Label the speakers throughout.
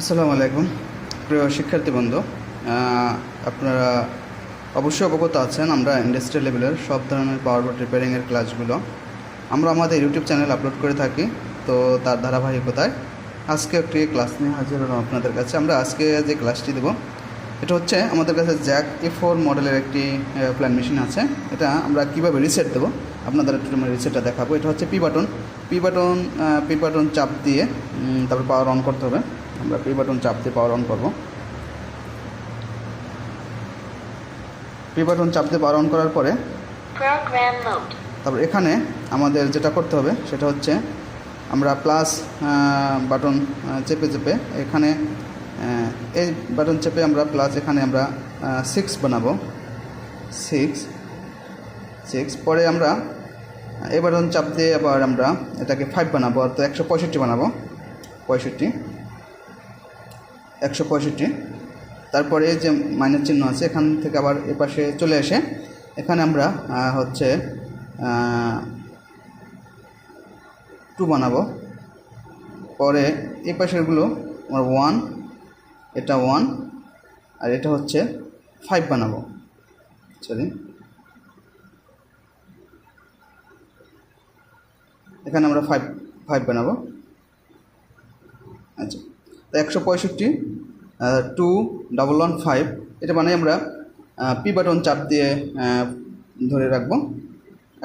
Speaker 1: আসসালামু আলাইকুম। প্রিয় শিক্ষার্থী বন্ধু আপনারা অবশ্যই অবগত আছেন আমরা ইন্ডাস্ট্রিয়াল লেভেলের সব ধরনের পাওয়ার বোর্ড রিপেয়ারিংয়ের ক্লাসগুলো আমরা আমাদের ইউটিউব চ্যানেল আপলোড করে থাকি, তো তার ধারাবাহিকতায় আজকে একটি ক্লাস নিয়ে হাজির হলাম আপনাদের কাছে। আমরা আজকে যে ক্লাসটি দেব, এটা হচ্ছে আমাদের কাছে জ্যাক এ ফোর মডেলের একটি প্ল্যান মেশিন আছে। এটা আমরা কীভাবে রিসেট দেবো, আপনাদের একটু রিসেটটা দেখাবো। এটা হচ্ছে P button P button P button চাপ দিয়ে তারপর পাওয়ার অন করতে হবে। আমরা পি বাটন চাপ দিয়ে পাওয়ার অন করব। পি বাটন চাপ দিয়ে পাওয়ার অন করার পরে তারপর এখানে আমাদের যেটা করতে হবে সেটা হচ্ছে আমরা প্লাস বাটন চেপে চেপে এখানে এই বাটন চেপে আমরা প্লাস এখানে আমরা সিক্স বানাবো। সিক্স সিক্স পরে আমরা এই বাটন চাপ দিয়ে আবার আমরা এটাকে ফাইভ বানাবো অর্থাৎ একশো পঁয়ষট্টি বানাবো। পঁয়ষট্টি একশো পঁয়ষট্টি। তারপরে যে মাইনাস চিহ্ন আছে, এখান থেকে আবার এ পাশে চলে এসে এখানে আমরা হচ্ছে টু বানাবো। পরে এই পাশেরগুলো, আমার ওয়ান এটা ওয়ান আর এটা হচ্ছে ফাইভ বানাবো। সরি এখানে আমরা ফাইভ ফাইভ বানাবো। আচ্ছা তো একশো পঁয়ষট্টি টু ডাবল ওয়ান ফাইভ এটা মানে আমরা পি বাটন চাপ দিয়ে ধরে রাখব।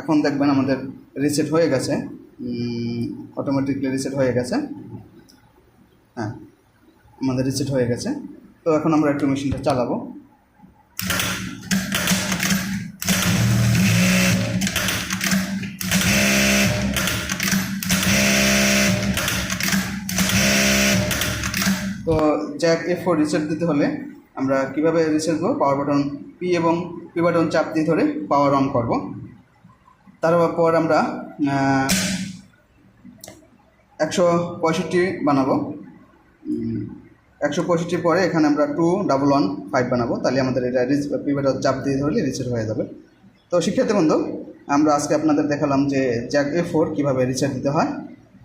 Speaker 1: এখন দেখবেন আমাদের রিসেট হয়ে গেছে। অটোমেটিকলি রিসেট হয়ে গেছে। হ্যাঁ আমাদের রিসেট হয়ে গেছে। তো এখন আমরা একটু মেশিনটা চালাবো। তো জ্যাক এফ ফোর রিসেট দিতে হলে আমরা কীভাবে রিসেট দেবো পাওয়ার বাটন পি এবং পি বাটন চাপ দিয়ে ধরে পাওয়ার অন করব। তারপর আমরা একশো পঁয়ষট্টি বানাবো। একশো পঁয়ষট্টির পরে এখানে আমরা টু ডাবল ওয়ান ফাইভ বানাবো। তাহলে আমাদের এটা পি বাটন চাপ দিয়ে ধরলে রিসেট হয়ে যাবে। তো শিক্ষার্থী বন্ধু, আমরা আজকে আপনাদের দেখালাম যে জ্যাক এ ফোর কীভাবে রিচার্জ দিতে হয়।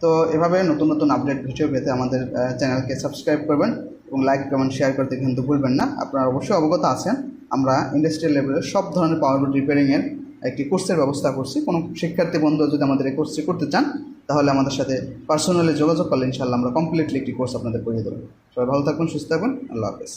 Speaker 1: তো এভাবে নতুন নতুন আপডেট ভিডিও পেতে আমাদের চ্যানেলকে সাবস্ক্রাইব করবেন এবং লাইক কমেন্ট শেয়ার করতে কিন্তু ভুলবেন না। আপনারা অবশ্যই অবগত আছেন। আমরা ইন্ডাস্ট্রিয়াল লেভেলের সব ধরনের পাওয়ার বোর্ড রিপেয়ারিংয়ের একটি কোর্সের ব্যবস্থা করছি। কোনো শিক্ষার্থী, বন্ধু যদি আমাদের এই কোর্সটি করতে চান, তাহলে আমাদের সাথে পার্সোনালি যোগাযোগ করলে ইনশাল্লাহ আমরা কমপ্লিটলি একটি কোর্স আপনাদের করিয়ে দেবো। সবাই ভালো থাকবেন সুস্থ থাকবেন আল্লাহ হাফেজ।